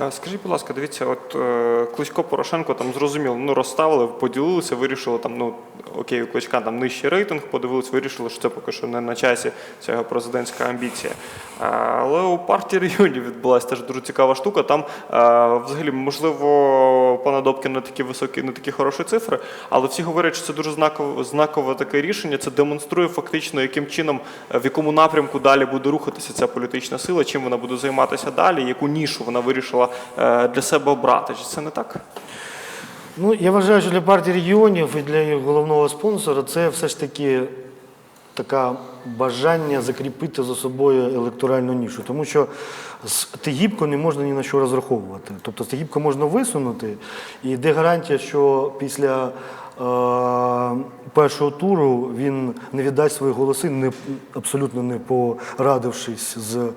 Е, Скажіть, будь ласка, дивіться, от Клисько Кличко Порошенко там зрозуміло, ну розставили, поділилися, вирішили там, ну окей, у Кличка там нижчий рейтинг, подивилися, вирішили, що це поки що не на часі, ця президентська амбіція. Але у партії регіонів відбулася теж дуже цікава штука. Там взагалі, можливо, пана Добкіна такі високі, не такі хороші цифри, але всі говорять, що це дуже знакове, знакове таке рішення. Це демонструє фактично, яким чином, е, в якому напрямку далі буде рухатися ця політична сила, чим вона буде займатися далі, яку нішу вона вирішила е, для себе обрати. Чи це не так? Ну, я вважаю, що для партії регіонів і для їх головного спонсора це все ж таки таке бажання закріпити за собою електоральну нішу. Тому що з Тегібко не можна ні на що розраховувати. Тобто з Тигіпко можна висунути, і де гарантія, що після першого туру він не віддасть свої голоси, не, абсолютно не порадившись з е,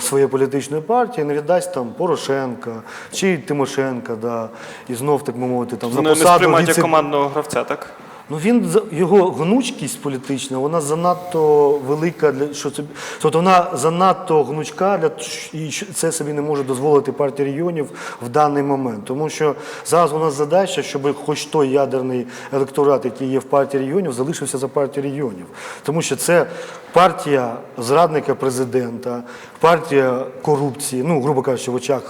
своєю політичною партією, не віддасть там Порошенка чи Тимошенка, да, і знов, так би мовити, там Вони на не посаду сприймають як віце- командного гравця, так? Ну він його гнучкість політична, вона занадто велика для що це тобто вона занадто гнучка для і це собі не може дозволити партія регіонів в даний момент. Тому що зараз у нас задача, щоб хоч той ядерний електорат, який є в партії регіонів, залишився за партією регіонів. Тому що це партія зрадника президента, партія корупції, ну грубо кажучи, в очах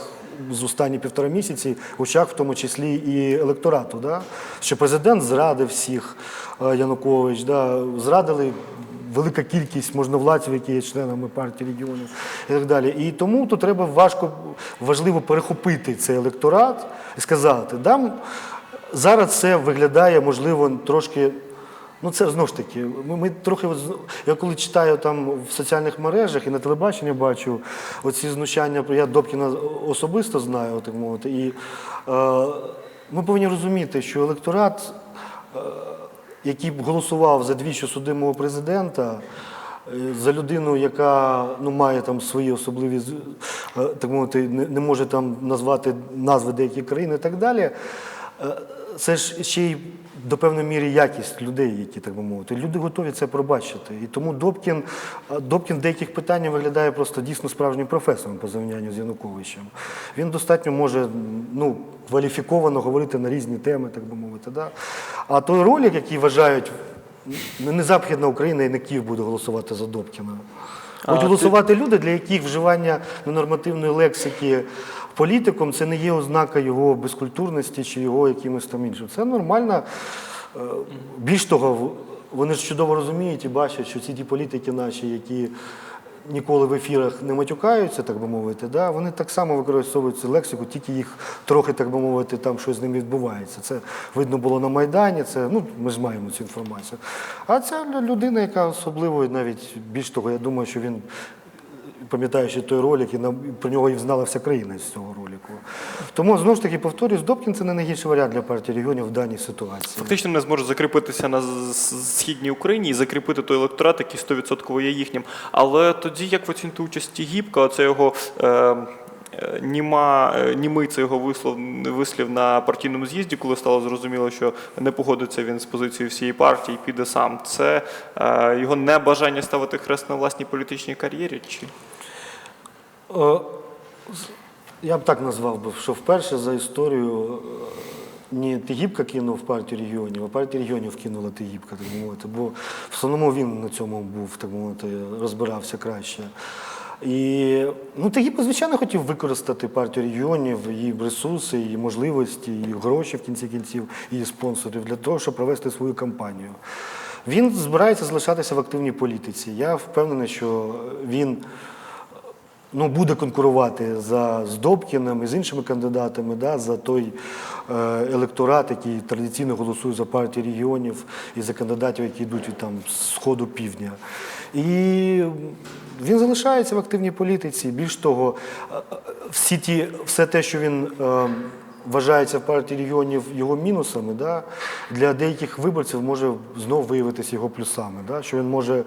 з останні півтора місяці в очах, в тому числі і електорату. Да? Що президент зрадив всіх е, Янукович, да? зрадили велика кількість можновладців, які є членами партії регіонів і так далі. І тому тут треба важко, важливо перехопити цей електорат і сказати, да, зараз це виглядає, можливо, трошки. Ну, це знову ж таки, ми, ми трохи, я коли читаю там в соціальних мережах і на телебаченні бачу оці знущання, я Добкіна особисто знаю, так мовити, і е, ми повинні розуміти, що електорат, е, який б голосував за двічі судимого президента, е, за людину, яка ну, має там свої особливі, е, так мовити, не, може там назвати назви деяких країн і так далі. Це ж ще й до певної міри якість людей, які так би мовити. Люди готові це пробачити. І тому Добкін, е, Добкін в деяких питаннях виглядає просто дійсно справжнім професором по порівнянню з Януковичем. Він достатньо може ну, кваліфіковано говорити на різні теми, так би мовити. Да? А той ролик, який вважають, не Західна Україна і не Київ буде голосувати за Добкіна. Будуть голосувати люди, для яких вживання ненормативної лексики політиком це не є ознака його безкультурності чи його якимось там іншим. Це нормально. Е, Більш того, вони ж чудово розуміють і бачать, що ці ті політики наші, які ніколи в ефірах не матюкаються, так би мовити, да, вони так само використовують цю лексику, тільки їх трохи, так би мовити, там щось з ними відбувається. Це видно було на Майдані, це, ну, ми ж маємо цю інформацію. А ця людина, яка особливо, навіть більш того, я думаю, що він пам'ятаючи той ролик, і про нього і знала вся країна з цього ролику. Тому знову ж таки повторюсь, Добкін це не найгірший варіант для партії регіонів в даній ситуації. Фактично не зможе закріпитися на східній Україні і закріпити той електорат, який 100% є їхнім. Але тоді, як ви оціните участь Гібка, це його. Е, е, Німа, е, німий це його вислов, вислів на партійному з'їзді, коли стало зрозуміло, що не погодиться він з позицією всієї партії, піде сам. Це е, його небажання ставити хрест на власній політичній кар'єрі? Чи Я б так назвав би, що вперше за історію е, не Тигіпка кинув партію регіонів, а партія регіонів кинула Тигіпка, так би мовити. Бо в основному він на цьому був, так би мовити, розбирався краще. І ну, Тигіпко, звичайно, хотів використати партію регіонів, її ресурси, її можливості, її гроші в кінці кінців, її спонсорів для того, щоб провести свою кампанію. Він збирається залишатися в активній політиці. Я впевнений, що він ну, буде конкурувати за, з Добкіним і з іншими кандидатами да, за той е, електорат, який традиційно голосує за партію регіонів і за кандидатів, які йдуть від там, сходу півдня. І він залишається в активній політиці. Більш того, е, е, всі ті, все те, що він. Е, Вважається в партії регіонів його мінусами, да, для деяких виборців може знову виявитися його плюсами. Да, що він може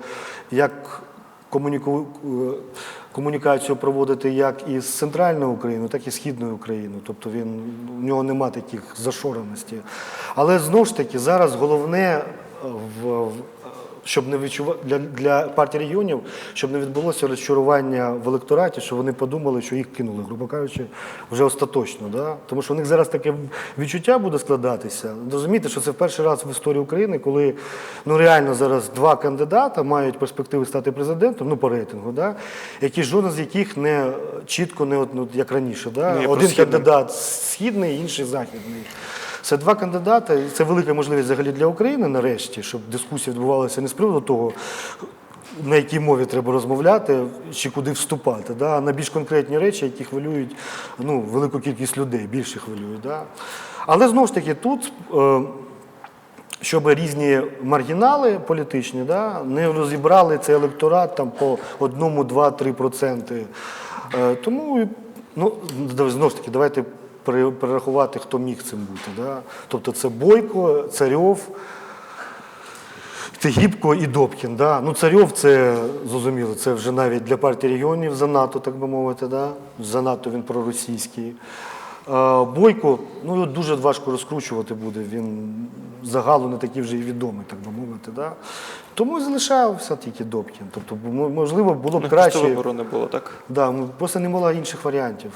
як комуніку... комунікацію проводити як із центральною Україною, так і східною Україною. Тобто він у нього нема таких зашореностей. Але знову ж таки, зараз головне в, щоб не відчува... для, для партії регіонів, щоб не відбулося розчарування в електораті, що вони подумали, що їх кинули, грубо кажучи, вже остаточно. Да? Тому що у них зараз таке відчуття буде складатися. Розумієте, що це в перший раз в історії України, коли ну реально зараз два кандидата мають перспективи стати президентом, ну по рейтингу, да? які жоден з яких не чітко не от, ну, як раніше. Да? Ні, Один кандидат східний, інший західний. Це два кандидати, це велика можливість взагалі для України нарешті, щоб дискусія відбувалася не з приводу того, на якій мові треба розмовляти чи куди вступати, да? на більш конкретні речі, які хвилюють ну, велику кількість людей, більше хвилюють. Да? Але знову ж таки тут. Е, щоб різні маргінали політичні да, не розібрали цей електорат там по одному, два, три проценти. Е, тому ну, знову ж таки, давайте перерахувати, хто міг цим бути. Да. Тобто це Бойко, Царьов, Тигіпко і Добкін. Да. Ну, Царьов це зрозуміло, це вже навіть для партії регіонів занадто, так би мовити. Да. Занадто він проросійський. Бойко, ну його дуже важко розкручувати буде. Він загалу не такий вже і відомий, так би мовити. Да. Тому і залишався тільки Добкін. Тобто, можливо, було б краще. вибору не було, так? Да, просто не було інших варіантів.